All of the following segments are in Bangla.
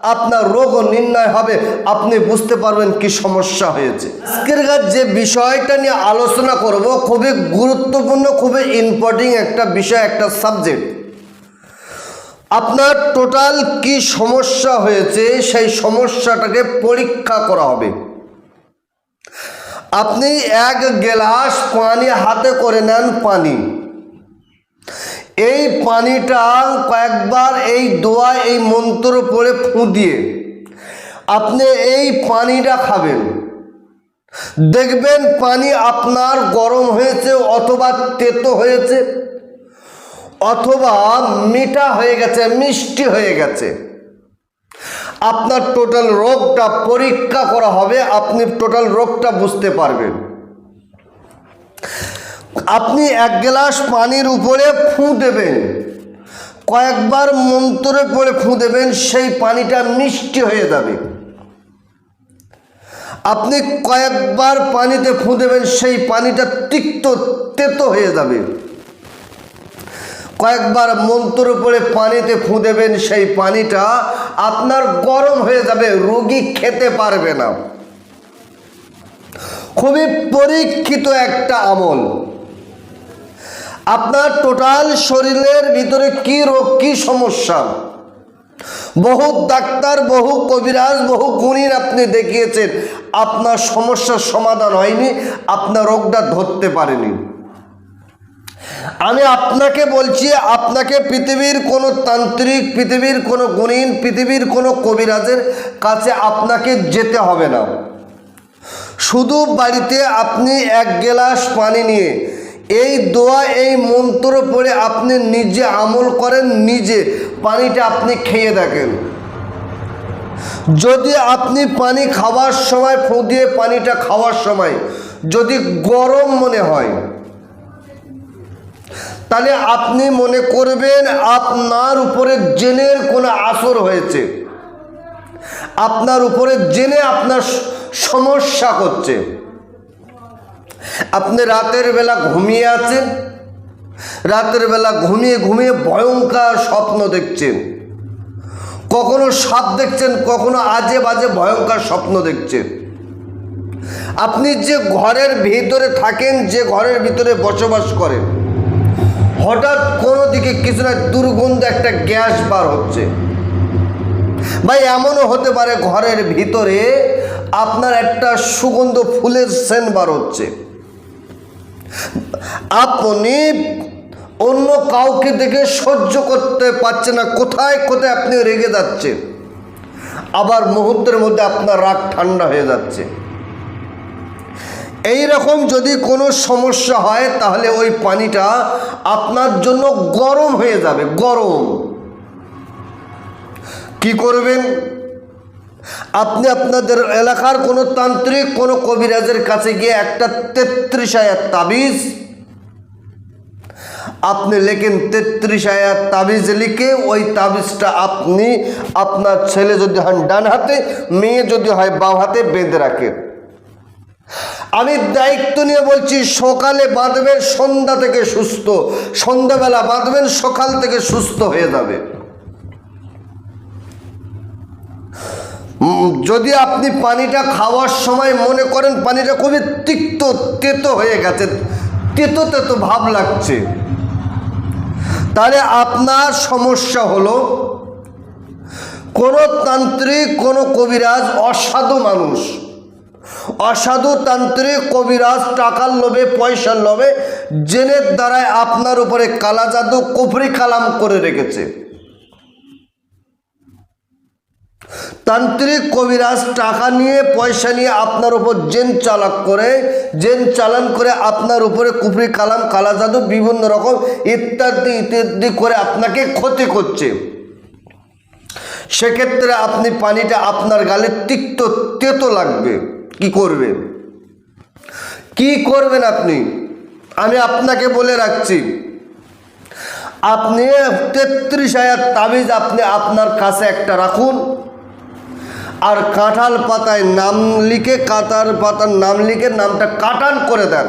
আপনার রোগও নির্ণয় হবে, আপনি বুঝতে পারবেন কি সমস্যা হয়েছে। আজকের কাজ যে বিষয়টা নিয়ে আলোচনা করব, খুবই গুরুত্বপূর্ণ, খুবই ইম্পর্টেন্ট একটা বিষয়, একটা সাবজেক্ট আপনার টোটাল কি সমস্যা হয়েছে, সেই সমস্যাটাকে পরীক্ষা করা হবে। আপনি এক গ্লাস পানি হাতে করে নেন পানি। এই পানিটা কয়েকবার এই দোয়া এই মন্ত্র পড়ে ফুঁ দিয়ে। আপনি এই পানিটা খাবেন। দেখবেন পানি আপনার গরম হয়েছে অথবা তেতো হয়েছে, অথবা মিঠা হয়ে গেছে, মিষ্টি হয়ে গেছে। আপনার টোটাল রোগটা পরীক্ষা করা হবে, আপনি টোটাল রোগটা বুঝতে পারবেন। আপনি এক গ্লাস পানির উপরে ফুঁ দেবেন। কয়েকবার মন্ত্রে পড়ে ফুঁ দেবেন, সেই পানিটা মিষ্টি হয়ে যাবে। আপনি কয়েকবার পানিতে ফুঁ দেবেন, সেই পানিটা তিক্ত তেতো হয়ে যাবে। কয়েকবার মন্ত্র পড়ে পানিতে ফুঁ দেবেন, সেই পানিটা আপনার গরম হয়ে যাবে, রোগী খেতে পারবে না। খুবই পরীক্ষিত একটা আমল। আপনার টোটাল শরীরের ভিতরে কি রোগ, কি সমস্যা? বহু ডাক্তার, বহু কবিরাজ, বহু গুণীর আপনি দেখিয়েছেন, আপনার সমস্যার সমাধান হয়নি, আপনার রোগটা ধরতে পারেনি। আমি আপনাকে বলছি, আপনাকে পৃথিবীর কোনো তান্ত্রিক, পৃথিবীর কোনো গুণীন, পৃথিবীর কোনো কবিরাজের কাছে আপনাকে যেতে হবে না। শুধু বাড়িতে আপনি এক গ্লাস পানি নিয়ে এই দোয়া, এই মন্ত্র পড়ে আপনি নিজে আমল করেন, নিজে পানিটা আপনি খেয়ে দেখেন। যদি আপনি পানি খাওয়ার সময় ফু দিয়ে পানিটা খাওয়ার সময় যদি গরম মনে হয়, তাহলে আপনি মনে করবেন আপনার উপরে জেনের কোনো আসর হয়েছে। আপনার উপরে জেনে আপনার সমস্যা করছে। আপনি রাতের বেলা ঘুমিয়ে আছেন? রাতের বেলা ঘুমিয়ে ঘুমিয়ে ভয়ঙ্কর স্বপ্ন দেখছেন। কখনো সাপ দেখছেন, কখনো আজে বাজে ভয়ঙ্কর স্বপ্ন দেখছেন। আপনি যে ঘরের ভিতরে থাকেন, যে ঘরের ভিতরে বসবাস করেন, হঠাৎ কোনো দিকে কিছু না দুর্গন্ধ একটা গ্যাস বার হচ্ছে। ভাই এমনও হতে পারে ঘরের ভিতরে আপনার একটা সুগন্ধ ফুলের সেন বার হচ্ছে। আপনি অন্য কাউকে দেখে সহ্য করতে পারছে না। কোথায় কোথায় আপনি রেগে যাচ্ছেন? আবার মুহূর্তের মধ্যে আপনার রাগ ঠান্ডা হয়ে যাচ্ছে। এই রকম যদি কোনো সমস্যা হয়, তাহলে ওই পানিটা আপনার জন্য গরম হয়ে যাবে, গরম। কি করবেন? আপনি আপনাদের এলাকার কোনো তান্ত্রিক, কোনো কবিরাজের কাছে গিয়ে একটা তেত্রিশ আয়াত তাবিজ, আপনি লেখেন তেত্রিশ আয়াত তাবিজ লিখে ওই তাবিজটা আপনি আপনার ছেলে যদি হন ডান হাতে, মেয়ে যদি হয় বাম হাতে বেঁধে রাখেন আমি দায়িত্ব নিয়ে বলছি, সকালে বাঁধবেন, সন্ধ্যা থেকে সুস্থ। সন্ধ্যাবেলা বাঁধবেন, সকাল থেকে সুস্থ হয়ে যাবে। যদি আপনি পানিটা খাওয়ার সময় মনে করেন পানিটা খুবই তিক্ত, তেতো হয়ে গেছে, তেতো তেতো ভাব লাগছে, তাহলে আপনার সমস্যা হলো, কোনো তান্ত্রিক, কোনো কবিরাজ অসাধু মানুষ, অসাধু তান্ত্রিক, কবিরাজ টাকার লোভে, পয়সার লোভে জেনের দ্বারায় আপনার উপরে কালা জাদু, কুফরি কালাম করে রেখেছে। তান্ত্রিক কবিরাজ টাকা নিয়ে, পয়সা নিয়ে আপনার উপর জেন চালাক করে, জেন চালান করে আপনার উপরে কুফরি, কালাম, কালা জাদু, বিভিন্ন রকম ইত্যাদি ইত্যাদি করে আপনাকে ক্ষতি করছে। সেক্ষেত্রে আপনি পানিটা আপনার গালে তিক্ত তেতো লাগবে। কি করবেন? কি করবেন আপনি? আমি আপনাকে বলে রাখছি। আপনি তেত্রিশ হাজার তাবিজ আপনি আপনার কাছে একটা রাখুন। আর কাঁঠাল পাতায় নাম লিখে কাঁটার পাতার নাম লিখে নামটা কাটান করে দেন।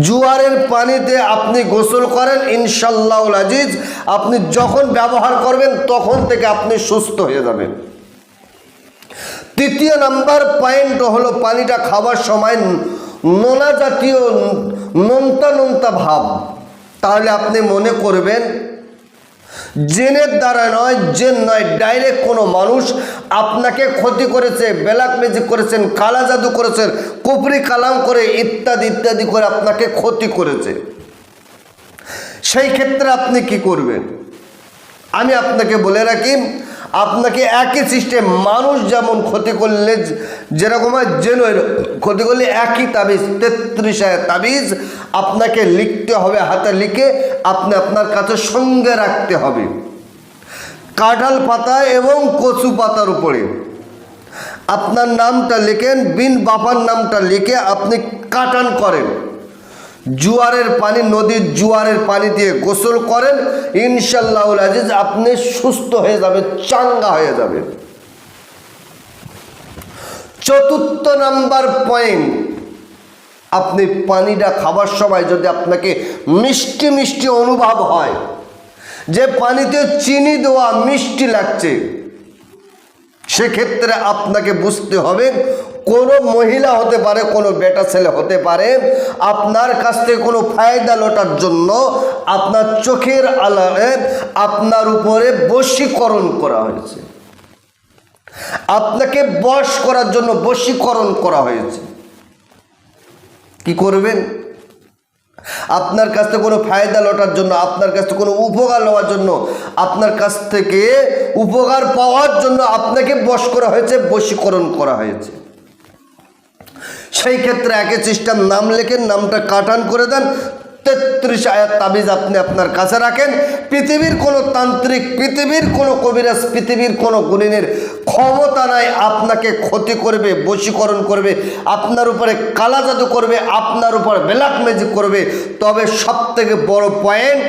জুয়ারের পানিতে আপনি গোসল করেন ইনশাল্লাহ আজিজ। আপনি যখন ব্যবহার করবেন, তখন থেকে আপনি সুস্থ হয়ে যাবেন। তৃতীয় নাম্বার পয়েন্ট হলো পানিটা খাবার সময় নোনা জাতীয় নোনতা নোনতা ভাব। তাহলে আপনি মনে করবেন জেনের দ্বারা নয়, জেন নয়, ডাইরেক্ট কোনো মানুষ আপনাকে ক্ষতি করেছে ব্ল্যাক ম্যাজিক করেছেন, কালা জাদু করেছেন কুপরি কালাম করে ইত্যাদি ইত্যাদি করে আপনাকে ক্ষতি করেছে। সেই ক্ষেত্রে আপনি কি করবেন? আমি আপনাকে বলে রাখি আপনাকে একই সিস্টেম মানুষ যেমন ক্ষতি করলে যেরকম হয় যেন ক্ষতি করলে একই তাবিজ, তেত্রিশ হাজার তাবিজ আপনাকে লিখতে হবে, হাতে লিখে আপনি আপনার কাছে সঙ্গে রাখতে হবে। কাঁঠাল পাতা এবং কচু পাতার উপরে। আপনার নামটা লিখেন, বিন বাপার নামটা লিখে আপনি কাটান করেন। জুয়ারের পানি, নদীর জুয়ারের পানি দিয়ে গোসল করেন ইনশাল্লাহ আজিজ আপনি সুস্থ হয়ে যাবেন, চাঙ্গা হয়ে যাবেন। চতুর্থ নাম্বার পয়েন্ট, আপনি পানিটা খাবার সময় যদি আপনাকে মিষ্টি মিষ্টি অনুভব হয়, যে পানিতে চিনি দেওয়া মিষ্টি লাগছে, সেক্ষেত্রে আপনাকে বুঝতে হবে কোনো মহিলা হতে পারে, কোনো বেটা ছেলে হতে পারে, আপনার কাছ থেকে কোনো ফায়দা লোটার জন্য আপনার চোখের আলারে আপনার উপরে বশীকরণ করা হয়েছে। আপনাকে বশ করার জন্য বশীকরণ করা হয়েছে। কি করবেন? আপনার কাছ থেকে কোনো ফায়দা লোটার জন্য, আপনার কাছ থেকে কোনো উপকার নেওয়ার জন্য, আপনার কাছ থেকে উপকার পাওয়ার জন্য আপনাকে বশ করা হয়েছে, বশীকরণ করা হয়েছে। সেই ক্ষেত্রে একে সিস্টেম নাম লেখেন নামটা কাটান করে দেন। তেত্রিশ আয়াত তাবিজ আপনি আপনার কাছে রাখেন। পৃথিবীর কোনো তান্ত্রিক, পৃথিবীর কোনো কবিরাজ, পৃথিবীর কোনো গুণিনের ক্ষমতা নাই, আপনাকে ক্ষতি করবে, বশীকরণ করবে, আপনার উপরে কালা জাদু করবে, আপনার উপর ব্ল্যাক ম্যাজিক করবে। তবে সব থেকে বড় পয়েন্ট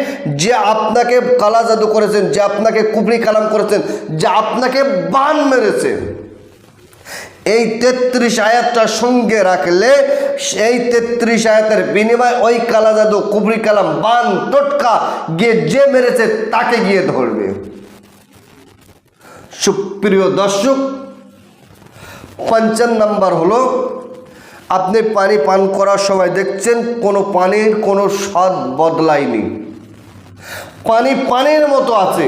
যে আপনাকে কালা জাদু করেছেন, যে আপনাকে কুপড়ি কালাম করেছেন, যে আপনাকে বান মেরেছে। এই তেত্রিশ আয়াতটা সঙ্গে রাখলে সেই তেত্রিশ আয়াতের বিনিময় ওই কালা জাদু, কুবরি কালাম, বান, টোটকা গিয়ে যে মেরেছে তাকে গিয়ে ধরবে। সুপ্রিয় দর্শক, পঞ্চান্ন নাম্বার হলো, আপনি পানি পান করার সময় দেখছেন কোনো পানির কোনো স্বাদ বদলায়নি। পানি পানির মতো আছে।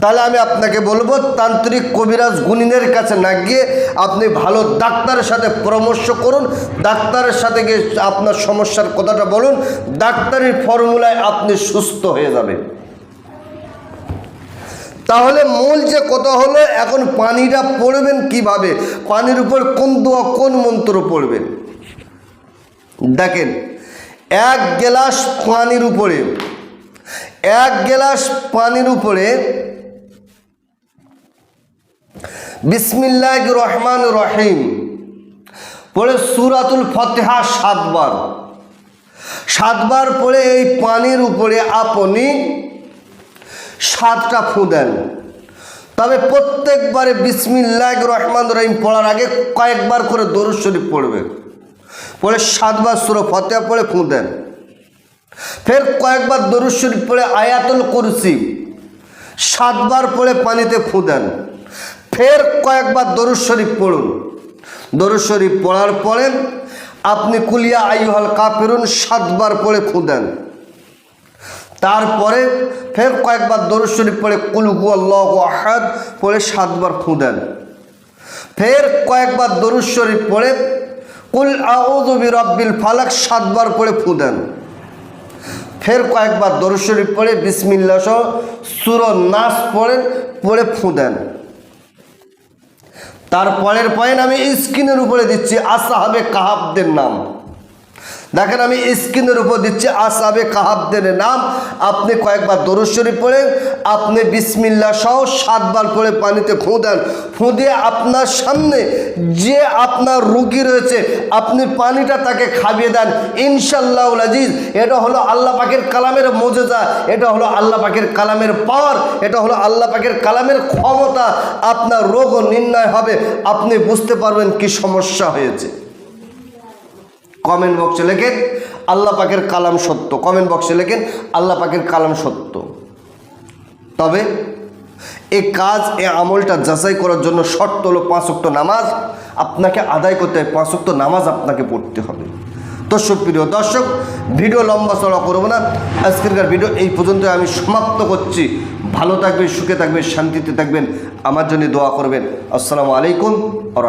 তাহলে আমি আপনাকে বলব, তান্ত্রিক কবিরাজ গুণিনের কাছে না গিয়ে আপনি ভালো ডাক্তারের সাথে পরামর্শ করুন, ডাক্তারের সাথে গিয়ে আপনার সমস্যার কথাটা বলুন, ডাক্তারের ফর্মুলায় আপনি সুস্থ হয়ে যাবেন। তাহলে মূল যে কথা হলো, এখন পানিটা পড়বেন কীভাবে? পানির উপর কোন দোয়া, কোন মন্ত্র পড়বেন? দেখেন, এক গ্লাস পানির উপরে এক গ্লাস পানির উপরে বিসমিল্লাহ রহমান রহিম পড়ে সুরাতুল ফতেহা সাতবার। সাতবার পরে এই পানির উপরে আপনি সাতটা ফু দেন। তবে প্রত্যেকবারে বিসমিল্লাহ রহমান রহিম পড়ার আগে কয়েকবার করে দরুদ শরীফ পড়বেন। পরে সাতবার সুরো ফতেহা পড়ে ফু দেন। ফের কয়েকবার দরুদ শরীফ পড়ে আয়াতুল কুরসি, সাতবার পড়ে পানিতে ফু দেন। ফের কয়েকবার দরুদ শরীফ পড়ুন। দরুদ শরীফ পড়ার পরে আপনি কুলিয়া আইহাল কাফিরুন সাতবার পড়ে ফু দেন। তারপরে ফের কয়েকবার দরুদ শরীফ পড়ে কুলহু আল্লাহ আহাদ পড়ে সাতবার ফু দেন। ফের কয়েকবার দরুদ শরীফ পড়ে কুল আউযু বিরাব্বিল ফালাক সাতবার পড়ে ফু দেন। ফের কয়েকবার দরুদ শরীফ পড়ে বিসমিল্লা সহ সুর নাস পড়েন, পড়ে ফুঁদেন দেন। তারপরের পয়েন্ট আমি স্ক্রিনের উপরে দিচ্ছি, আসাহাবে কাহাবদের নাম। দেখেন আমি স্ক্রিনের উপর দিচ্ছি আসাবে কাহাবদের নাম। আপনি কয়েকবার দরুদ শরীফ পড়ে আপনি বিসমিল্লা সহ সাতবার পরে পানিতে ফুঁ দেন। ফুঁ দিয়ে আপনার সামনে যে আপনার রুগী রয়েছে, আপনি পানিটা তাকে খাবিয়ে দেন। ইনশাল্লাহ আজিজ, এটা হলো আল্লাহ পাকের কালামের মজেজা, এটা হলো আল্লাহ পাকের কালামের পাওয়ার, এটা হলো আল্লাহ পাকের কালামের ক্ষমতা। আপনার রোগও নির্ণয় হবে, আপনি বুঝতে পারবেন কি সমস্যা হয়েছে। কমেন্ট বক্সে লেখেন, আল্লাহ পাকের কালাম সত্য। কমেন্ট বক্সে লেখেন, আল্লাহ পাকের কালাম সত্য। তবে এই কাজ, এ আমলটা যাচাই করার জন্য শর্ত হলো পাঁচ অক্ট নামাজ। আপনাকে আদায় করতে হবে, পাঁচ অক্ট নামাজ আপনাকে পড়তে হবে। তো সুপ্রিয় দর্শক, ভিডিও লম্বা চড়া করব না। আজকেরকার ভিডিও এই পর্যন্ত আমি সমাপ্ত করছি। ভালো থাকবেন, সুখে থাকবেন, শান্তিতে থাকবেন। আমার জন্য দোয়া করবেন। আসসালামু আলাইকুম আ